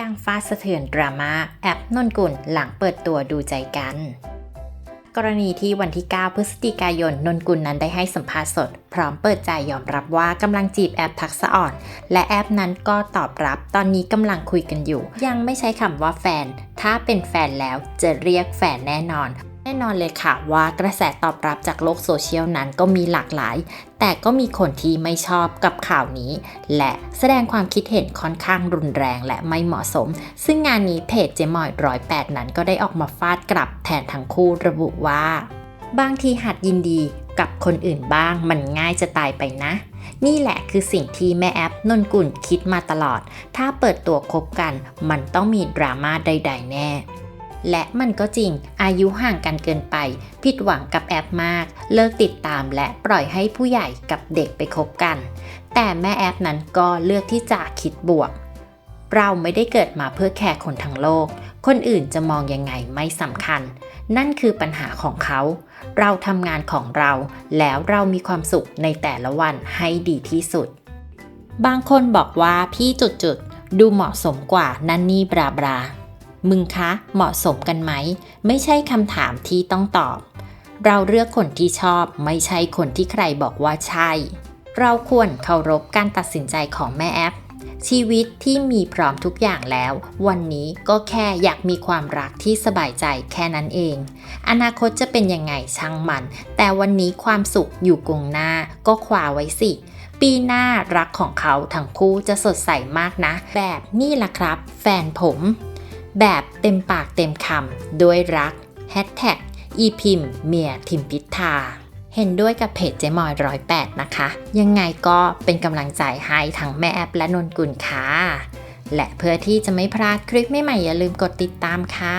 ดังฟาสะเทือนดราม่าแอปนนกุลหลังเปิดตัวดูใจกัน กรณีที่วันที่ 9 พฤศจิกายนนนกุลนั้นได้ให้สัมภาษณ์สด พร้อมเปิดใจยอมรับว่ากำลังจีบแอปทักษะอ่อน และแอปนั้นก็ตอบรับ ตอนนี้กำลังคุยกันอยู่ ยังไม่ใช้คำว่าแฟน ถ้าเป็นแฟนแล้วจะเรียกแฟนแน่นอน แน่นอนเลยค่ะว่ากระแสตอบรับจากโลกโซเชียลนั้นก็มีหลากหลาย แต่ก็มีคนที่ไม่ชอบกับข่าวนี้ และแสดงความคิดเห็นค่อนข้างรุนแรงและไม่เหมาะสม ซึ่งงานนี้เพจเจมอยร้อยแปดนั้นก็ได้ออกมาฟาดกลับแทนทั้งคู่ระบุว่า บางทีหัดยินดีกับคนอื่นบ้างมันง่ายจะตายไปนะ นี่แหละคือสิ่งที่แม่แอปนนกุลคิดมาตลอด ถ้าเปิดตัวคบกัน มันต้องมีดราม่าใด ๆ แน่ และมันก็จริงอายุห่างกันเกินไป ผิดหวังกับแอปมาก เลิกติดตามและปล่อยให้ผู้ใหญ่กับเด็กไปคบกัน แต่แม่แอปนั้นก็เลือกที่จะคิดบวก เราไม่ได้เกิดมาเพื่อแคร์คนทั้งโลก คนอื่นจะมองยังไงไม่สำคัญ นั่นคือปัญหาของเขา เราทำงานของเรา แล้วเรามีความสุขในแต่ละวันให้ดีที่สุด บางคนบอกว่าพี่จุดๆดูเหมาะสมกว่านั่นนี่บราบรา มึงคะเหมาะสมกันไหม ไม่ใช่คำถามที่ต้องตอบ เราเลือกคนที่ชอบไม่ใช่คนที่ใครบอกว่าใช่ เราควรเคารพการตัดสินใจของแม่แอปชีวิตที่มีพร้อมทุกอย่างแล้ว วันนี้ก็แค่อยากมีความรักที่สบายใจแค่นั้นเอง อนาคตจะเป็นยังไงช่างมัน แต่วันนี้ความสุขอยู่กงหน้าก็คว้าไว้สิ ปีหน้ารักของเขาทั้งคู่จะสดใสมากนะ แบบนี่ล่ะครับ แฟนผม แบบเต็มปากเต็มคำด้วยรักแฮชแท็กอีพิมเมียทิมพิธาเห็นด้วยกับเพจเจมอยร้อยแปดนะคะ ยังไงก็เป็นกำลังใจให้ทั้งแม่แอปและนนกุลค่ะ และเพื่อที่จะไม่พลาดคลิปใหม่ๆอย่าลืมกดติดตามค่ะ